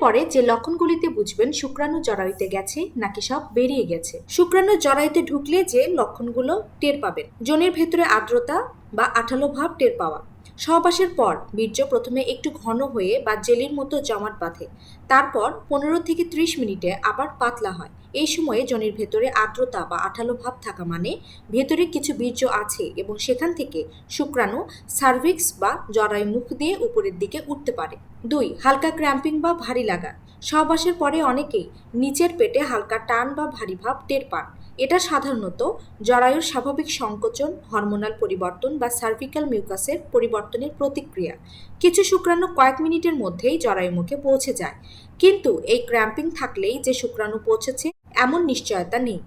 পরে যে লক্ষণগুলিতে বুঝবেন শুক্রাণু জরায়ুতে গেছে নাকি সব বেরিয়ে গেছে। শুক্রাণু জরায়ুতে ঢুকলে যে লক্ষণগুলো টের পাবেন। জনের ভেতরে আর্দ্রতা বা আঠালো ভাব টের পাওয়া। সহবাসের পর বীর্য প্রথমে একটু ঘন হয়ে বা জেলির মতো জমাট বাঁধে। তারপর পনেরো থেকে ত্রিশ মিনিটে আবার পাতলা হয়। এই সময়ে জনের ভেতরে আর্দ্রতা বা আঠালো ভাব থাকা মানে ভেতরে কিছু বীর্য আছে এবং সেখান থেকে শুক্রাণু, সার্ভিক্স বা জরায়ু মুখ দিয়ে উপরের দিকে উঠতে পারে। দুই, হালকা ক্র্যাম্পিং বা ভারী লাগা। সহবাসের পরে অনেকেই নিচের পেটে হালকা টান বা ভারী ভাব টের পান। এটা সাধারণত জরায়ুর স্বাভাবিক সংকোচন, হরমোনাল পরিবর্তন বা সার্ভিক্যাল মিউকাসের পরিবর্তনের প্রতিক্রিয়া। কিছু শুক্রাণু কয়েক মিনিটের মধ্যেই জরায়ুমুখে পৌঁছে যায়। কিন্তু এই ক্র্যাম্পিং থাকলেই যে শুক্রাণু পৌঁছেছে, এমন নিশ্চয়তা নেই।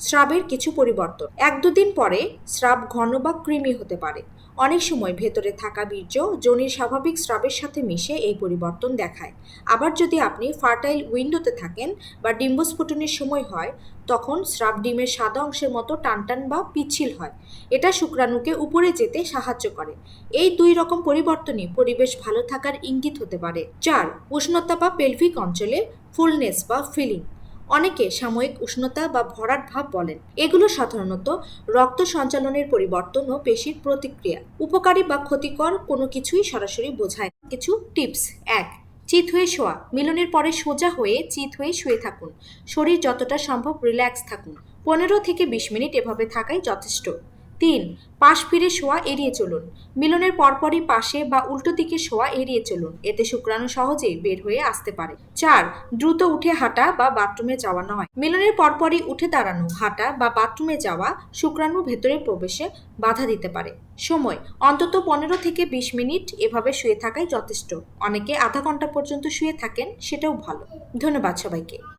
স্রাবের কিছু পরিবর্তন। এক দুদিন পরে স্রাব ঘন বা কৃমি হতে পারে। অনেক সময় ভেতরে থাকা বীর্য যোনির স্বাভাবিক স্রাবের সাথে মিশে এই পরিবর্তন দেখায়। আবার যদি আপনি ফার্টাইল উইন্ডোতে থাকেন বা ডিম্বস্ফোটনের সময় হয়, তখন স্রাব ডিমের সাদা অংশের মতো টানটান বা পিচ্ছিল হয়। এটা শুক্রাণুকে উপরে যেতে সাহায্য করে। এই দুই রকম পরিবর্তনই পরিবেশ ভালো থাকার ইঙ্গিত হতে পারে। চার, উষ্ণতা বা পেলভিক অঞ্চলে ফুলনেস বা ফিলিং। অনেকে সাময়িক উষ্ণতা বা ভরাট ভাব বলেন। এগুলো সাধারণত রক্ত সঞ্চালনের পরিবর্তন ও পেশির প্রতিক্রিয়া। উপকারী বা ক্ষতিকর কোনো কিছুই সরাসরি বোঝায়। কিছু টিপস। এক, চিত হয়ে শোয়া। মিলনের পরে সোজা হয়ে চিত হয়ে শুয়ে থাকুন। শরীর যতটা সম্ভব রিল্যাক্স থাকুন। পনেরো থেকে বিশ মিনিট এভাবে থাকাই যথেষ্ট। তিন, পাশ ফিরে শোয়া এড়িয়ে চলুন। মিলনের পরপরই পাশে বা উল্টো দিকে শোয়া এড়িয়ে চলুন। এতে শুক্রাণু সহজেই বের হয়ে আসতে পারে। চার, দ্রুত উঠে হাঁটা বা বাথরুমে যাওয়া নয়। মিলনের পরপরই উঠে দাঁড়ানো, হাঁটা বা বাথরুমে যাওয়া শুক্রাণু ভেতরে প্রবেশে বাধা দিতে পারে। সময়, অন্তত পনেরো থেকে বিশ মিনিট এভাবে শুয়ে থাকাই যথেষ্ট। অনেকে আধা ঘণ্টা পর্যন্ত শুয়ে থাকেন, সেটাও ভালো। ধন্যবাদ সবাইকে।